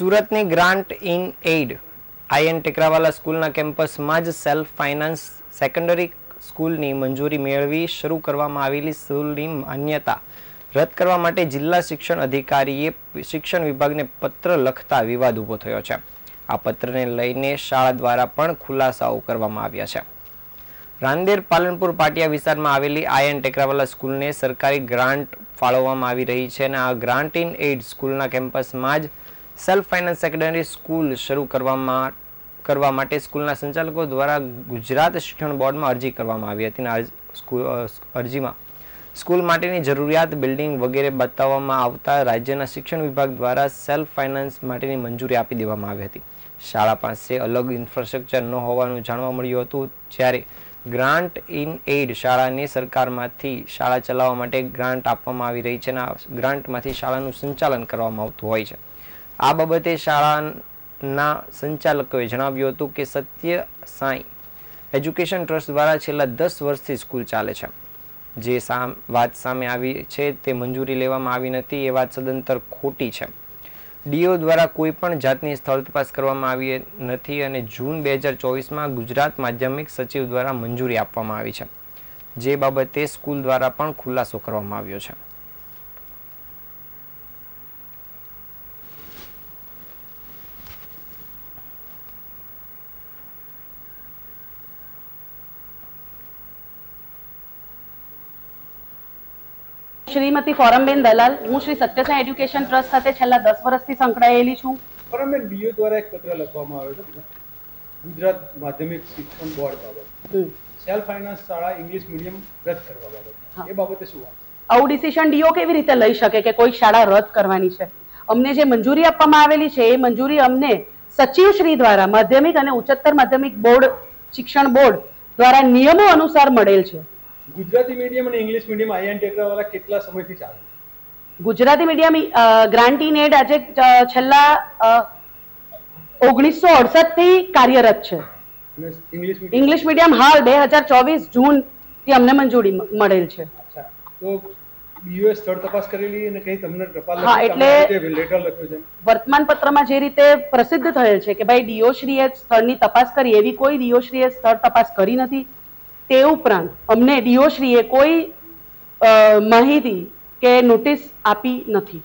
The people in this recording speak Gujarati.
સુરતની grant in aid. I N Tekrawala સ્કૂલના કેમ્પસમાં જ સેલ્ફ ફાઇનાન્સ સેકન્ડરી સ્કૂલની મંજૂરી મેળવી શરૂ કરવામાં આવેલી સ્કૂલની માન્યતા રદ કરવા માટે જિલ્લા શિક્ષણ અધિકારીએ શિક્ષણ વિભાગને પત્ર લખતા વિવાદ ઊભો થયો છે. આ પત્રને લઈને શાળા દ્વારા પણ ખુલાસાઓ કરવામાં આવ્યા છે. રાંદેર પાલનપુર પાટિયા વિસ્તારમાં આવેલી આયન ટેકરાવાલા સ્કૂલને સરકારી ગ્રાન્ટ ફાળવવામાં આવી રહી છે અને આ ગ્રાન્ટ ઇન એઇડ સ્કૂલના કેમ્પસમાં જ સેલ્ફ ફાઇનાન્સ સેકન્ડરી સ્કૂલ શરૂ કરવામાં કરવા માટે સ્કૂલના સંચાલકો દ્વારા ગુજરાત શિક્ષણ બોર્ડમાં અરજી કરવામાં આવી હતી અને અરજીમાં સ્કૂલ માટેની જરૂરિયાત બિલ્ડિંગ વગેરે બતાવવામાં આવતા રાજ્યના શિક્ષણ વિભાગ દ્વારા સેલ્ફ ફાઇનાન્સ માટેની મંજૂરી આપી દેવામાં આવી હતી. શાળા પાસે અલગ ઇન્ફ્રાસ્ટ્રક્ચર ન હોવાનું જાણવા મળ્યું હતું. જ્યારે ગ્રાન્ટ ઇન એઇડ શાળાની સરકારમાંથી શાળા ચલાવવા માટે ગ્રાન્ટ આપવામાં આવી રહી છે અને ગ્રાન્ટમાંથી શાળાનું સંચાલન કરવામાં આવતું હોય છે. આ બાબતે શાળાના સંચાલકોએ જણાવ્યું હતું કે સત્ય સાંઈ એજ્યુકેશન ટ્રસ્ટ દ્વારા છેલ્લા દસ વર્ષથી સ્કૂલ ચાલે છે. જે સામ, વાત સામે આવી છે તે મંજૂરી લેવામાં આવી નથી એ વાત સદંતર ખોટી છે. ડીઓ દ્વારા કોઈ પણ જાતની સ્થળ તપાસ કરવામાં આવી નથી અને જૂન બે હજાર ચોવીસમાં ગુજરાત માધ્યમિક સચિવ દ્વારા મંજૂરી આપવામાં આવી છે. જે બાબતે સ્કૂલ દ્વારા પણ ખુલાસો કરવામાં આવ્યો છે. શ્રીમતી ફોરમબેન દલાલ હું શ્રી સત્યસાઈ એડ્યુકેશન ટ્રસ્ટ સાથે છેલ્લા દસ વર્ષથી સંકળાયેલી છું. ફોરમબેન ડીઓ દ્વારા એક પત્ર લખવામાં આવ્યો છે ગુજરાત માધ્યમિક શિક્ષણ બોર્ડ બાબત. સેલ્ફ ફાઇનાન્સ શાળા ઇંગ્લિશ મીડિયમ રદ કરવા બાબત. એ બાબતે શું વાત? આવું ડિસિશન ડીઓ કેવી રીતે લઈ શકે કે કોઈ શાળા રદ કરવાની છે? અમને જે મંજૂરી આપવામાં આવેલી છે એ મંજૂરી અમને સચિવ શ્રી દ્વારા માધ્યમિક અને ઉચ્ચતર માધ્યમિક બોર્ડ શિક્ષણ બોર્ડ દ્વારા નિયમો અનુસાર મળેલ છે. ગુજરાતી મીડિયમ અને ઇંગ્લિશ મીડિયમ આઈએનટી ટેકરાવાળા કેટલા સમયથી ચાલે? ગુજરાતી મીડિયમ ગ્રાન્ટી નેડ આજે છેલ્લા ઓગણીસો અડસઠથી કાર્યરત છે. ઇંગ્લિશ મીડિયમ હાલ બે હજાર ચોવીસ જૂનથી અમને મંજૂરી મળેલ છે. તો ડીઓએ સ્થળ તપાસ કરેલી અને કઈ તમને ટપાલ હા, એટલે- લેટર લખ્યો છે? વર્તમાન પત્રમાં જે રીતે પ્રસિદ્ધ થયેલ છે કે ભાઈ ડીઓશ્રીએ સ્થળની તપાસ કરી એવી કોઈ ડીઓશ્રીએ સ્થળ તપાસ કરી નથી. તે ઉપરાંત અમને ડીઓશ્રીએ કોઈ માહિતી કે નોટિસ આપી નથી.